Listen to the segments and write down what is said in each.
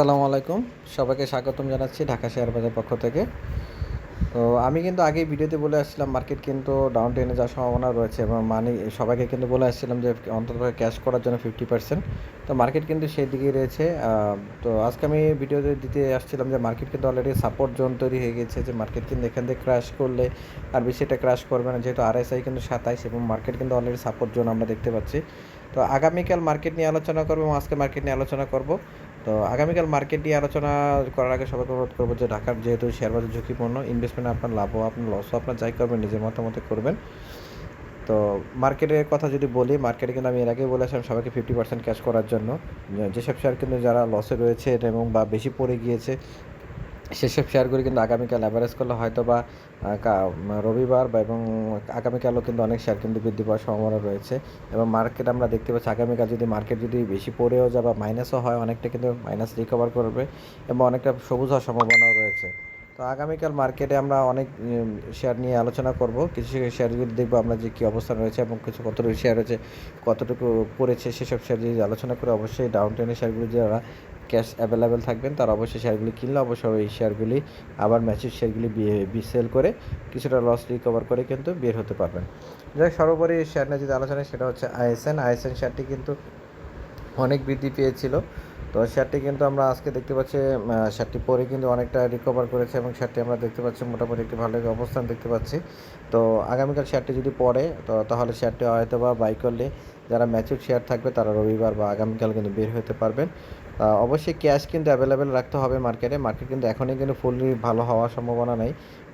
আসসালামু আলাইকুম। সবাইকে স্বাগতম জানাচ্ছি ঢাকা শেয়ার বাজার পক্ষ থেকে। তো আমি কিন্তু আগে ভিডিওতে বলে আসছিলাম মার্কেট কিন্তু ডাউন টেনে যাওয়ার সম্ভাবনা রয়েছে এবং মানে সবাইকে কিন্তু বলে আসছিলাম যে অন্তত ক্যাশ করার জন্য ফিফটি পার্সেন্ট তো মার্কেট কিন্তু সেই দিকেই রয়েছে। তো আজকে আমি ভিডিওতে দিতে আসছিলাম যে মার্কেট কিন্তু অলরেডি সাপোর্ট জোন তৈরি হয়ে গেছে, যে মার্কেট কিন্তু এখান থেকে ক্র্যাশ করলে আর বেশি এটা ক্র্যাশ করবে না। যেহেতু আরএসআই কিন্তু সাতাইশ এবং মার্কেট কিন্তু অলরেডি সাপোর্ট জোন আমরা দেখতে পাচ্ছি। তো আগামীকাল মার্কেট নিয়ে আলোচনা করব এবং আজকে মার্কেট নিয়ে আলোচনা করব। তো আগামীকাল মার্কেট নিয়ে আলোচনা করার আগে সবাইকে অনুরোধ করব যে ঢাকার যেহেতু শেয়ার বাজার ঝুঁকিপূর্ণ ইনভেস্টমেন্ট আপনার লাভও, আপনার লসও আপনার যাই করবেন, নিজের মতামতে করবেন। তো মার্কেটের কথা যদি বলি মার্কেটে কিন্তু আমি এর আগেই বলেছিলাম সবাইকে ফিফটি পার্সেন্ট ক্যাশ করার জন্য। যেসব শেয়ার কিন্তু যারা লসে রয়েছে এবং বা বেশি পড়ে গিয়েছে সেসব শেয়ারগুলি কিন্তু আগামীকাল অ্যাভারেজ করলে হয়তো বা রবিবার বা এবং আগামীকালও কিন্তু অনেক শেয়ার কিন্তু বৃদ্ধি পাওয়ার সম্ভাবনা রয়েছে এবং মার্কেট আমরা দেখতে পাচ্ছি আগামীকাল যদি মার্কেট যদি বেশি পড়েও যায় বা মাইনাসও হয়, অনেকটা কিন্তু মাইনাস রিকভার করবে এবং অনেকটা সবুজ হওয়ার সম্ভাবনাও রয়েছে। তো আগামীকাল মার্কেটে আমরা অনেক শেয়ার নিয়ে আলোচনা করব। কিছু শেয়ারগুলি দেখব আমরা যে কী অবস্থান রয়েছে এবং কিছু কতটুকু শেয়ার রয়েছে কতটুকু পড়েছে সেসব শেয়ার যদি আলোচনা করে অবশ্যই ডাউন টেনের শেয়ারগুলি যারা ক্যাশ অ্যাভেলেবেল থাকবেন, তারা অবশ্যই শেয়ারগুলি কিনলে অবশ্যই এই শেয়ারগুলি আবার ম্যাচের শেয়ারগুলি সেল করে কিছুটা লস রিকভার করে কিন্তু বের হতে পারবেন। যাই সর্বোপরি শেয়ার নিয়ে যদি আলোচনা সেটা হচ্ছে আইএসএন। আইএসএন শেয়ারটি কিন্তু অনেক বৃদ্ধি পেয়েছিল। তো শেয়ারটি কিন্তু আমরা আজকে দেখতে পাচ্ছি শেয়ারটি পরে কিন্তু অনেকটা রিকভার করেছে এবং শেয়ারটি আমরা দেখতে পাচ্ছি মোটামুটি একটি ভালো অবস্থান দেখতে পাচ্ছি। তো আগামীকাল শেয়ারটি যদি পড়ে তো তাহলে শেয়ারটি হয়তো বা বাই করলে যারা ম্যাচুর শেয়ার থাকবে তারা রবিবার বা আগামীকাল কিন্তু বের হতে পারবেন। অবশ্যই ক্যাশ কিন্তু অ্যাভেলেবেল রাখতে হবে মার্কেটে মার্কেট কিন্তু এখনই কিন্তু ফুললি ভালো হওয়ার সম্ভাবনা নেই।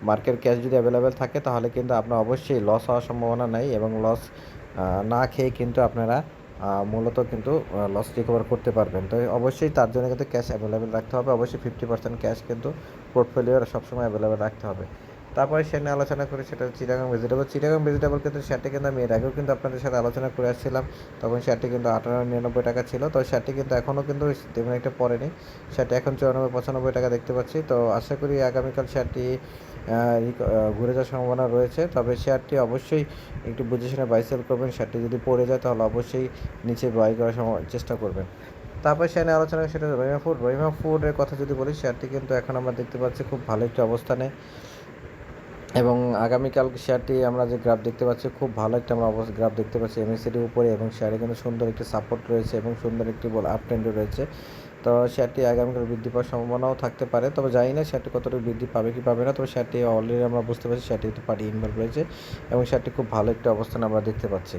মার্কেট ক্যাশ যদি অ্যাভেলেবেল থাকে, তাহলে কিন্তু আপনার অবশ্যই লস হওয়ার সম্ভাবনা নেই এবং লস না খেয়ে কিন্তু আপনারা মূলত কিন্তু লস রিকভার করতে পারবেন। তো অবশ্যই তার জন্য কিন্তু ক্যাশ অ্যাভেলেবেল রাখতে হবে। অবশ্যই ফিফটি পার্সেন্ট ক্যাশ কিন্তু পোর্টফোলিওর সবসময় অ্যাভেলেবেল রাখতে হবে। তারপরে সে নিয়ে আলোচনা করে সেটা চিটাগাং ভেজিটেবল চিটাগাং ভেজিটেবল কিন্তু শেয়ারটি কিন্তু আমি এর আগেও কিন্তু আপনাদের সাথে আলোচনা করে আসছিলাম। তখন শেয়ারটি কিন্তু আঠারো নিরানব্বই টাকা ছিল। তো শেয়ারটি কিন্তু এখনও কিন্তু তেমন একটা পড়েনি। শেয়ারটি এখন চুরানব্বই পঁচানব্বই টাকা দেখতে পাচ্ছি। তো আশা করি আগামীকাল আহ, ঘুরে যাওয়ার সম্ভাবনা রয়েছে। তবে শেয়ারটি অবশ্যই একটু বুঝে শুনে বাই সেল করবেন। শেয়ারটি যদি পড়ে যায় তাহলে অবশ্যই নিচে বাই করার চেষ্টা করবেন। তারপর নিয়ে আলোচনা সেটা রহিমা ফুড রহিমা ফুডের কথা যদি বলি শেয়ারটি কিন্তু এখন আমরা দেখতে পাচ্ছি খুব ভালো একটি অবস্থানে। এবং আগামীকাল শেয়ারটি আমরা যে গ্রাফ দেখতে পাচ্ছি, খুব ভালো একটা আমরা অবস্থা গ্রাফ দেখতে পাচ্ছি এমএসিটির উপরে এবং শেয়ারে কিন্তু সুন্দর একটি সাপোর্ট রয়েছে এবং সুন্দর একটি বল আপ ট্রেন্ডও রয়েছে। তো শেয়ারটি আগামীকাল বৃদ্ধি পাওয়ার সম্ভাবনাও থাকতে পারে, তবে জানি না শেয়ারটি কতটুকু বৃদ্ধি পাবে কি পাবে না, তবে শেয়ারটি অলরেডি আমরা বুঝতে পারছি, শেয়ারটি একটি পার্টি ইনভলভ রয়েছে এবং শেয়ারটি খুব ভালো একটা অবস্থান আমরা দেখতে পাচ্ছি।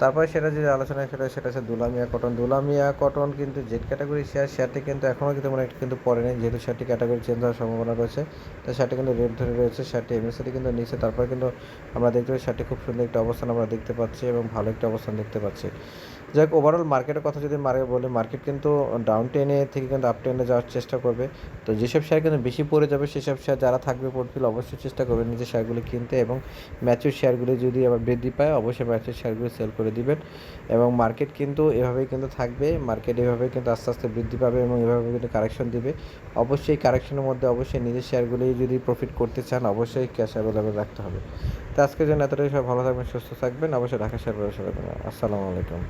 তারপরে সেটা যে আলোচনা সেটা সেটা হচ্ছে দুলামিয়া কটন। দুলামিয়া কটন কিন্তু জেড ক্যাটাগরি শেয়ার শেয়ারটি কিন্তু এখনও কিন্তু মনে কিন্তু পড়ে নেই, যেহেতু শেয়ারটি ক্যাটাগরি চেঞ্জ হওয়ার সম্ভাবনা রয়েছে। তো শেয়ারটি কিন্তু রেড ধরে রয়েছে শেয়ারটি এমএসআরটি কিন্তু নিচে। তারপরে কিন্তু আমরা দেখতে পাচ্ছি শেয়ারটি খুব সুন্দর একটা অবস্থান আমরা দেখতে পাচ্ছি এবং ভালো একটা অবস্থান দেখতে পাচ্ছি। যাই হোক ওভারঅল মার্কেটের কথা যদি মার্কেট বলি মার্কেট কিন্তু ডাউন টেনে থেকে কিন্তু আপ টেনে যাওয়ার চেষ্টা করবে। তো যেসব শেয়ার কিন্তু বেশি পড়ে যাবে, সেসব শেয়ার যারা থাকবে পোর্টফোলিও অবশ্যই চেষ্টা করবে নিজের শেয়ারগুলি কিনতে এবং ম্যাচুর শেয়ারগুলি যদি আবার বৃদ্ধি পায়, অবশ্যই ম্যাচুর শেয়ারগুলি সেল করে দিবেন। এবং মার্কেট কিন্তু এভাবেই কিন্তু থাকবে। মার্কেট এভাবে কিন্তু আস্তে আস্তে বৃদ্ধি পাবে এবং এভাবে কিন্তু কারেকশন দিবে। অবশ্যই কারেকশনের মধ্যে অবশ্যই নিজের শেয়ারগুলি যদি প্রফিট করতে চান, অবশ্যই ক্যাশ অ্যাভেলেবেল রাখতে হবে। তো আজকের জন্য এতটাই। সব ভালো থাকবেন, সুস্থ থাকবেন। অবশ্যই ঢাকা শেয়ার ব্যবসা করবেন আসসালামু আলাইকুম।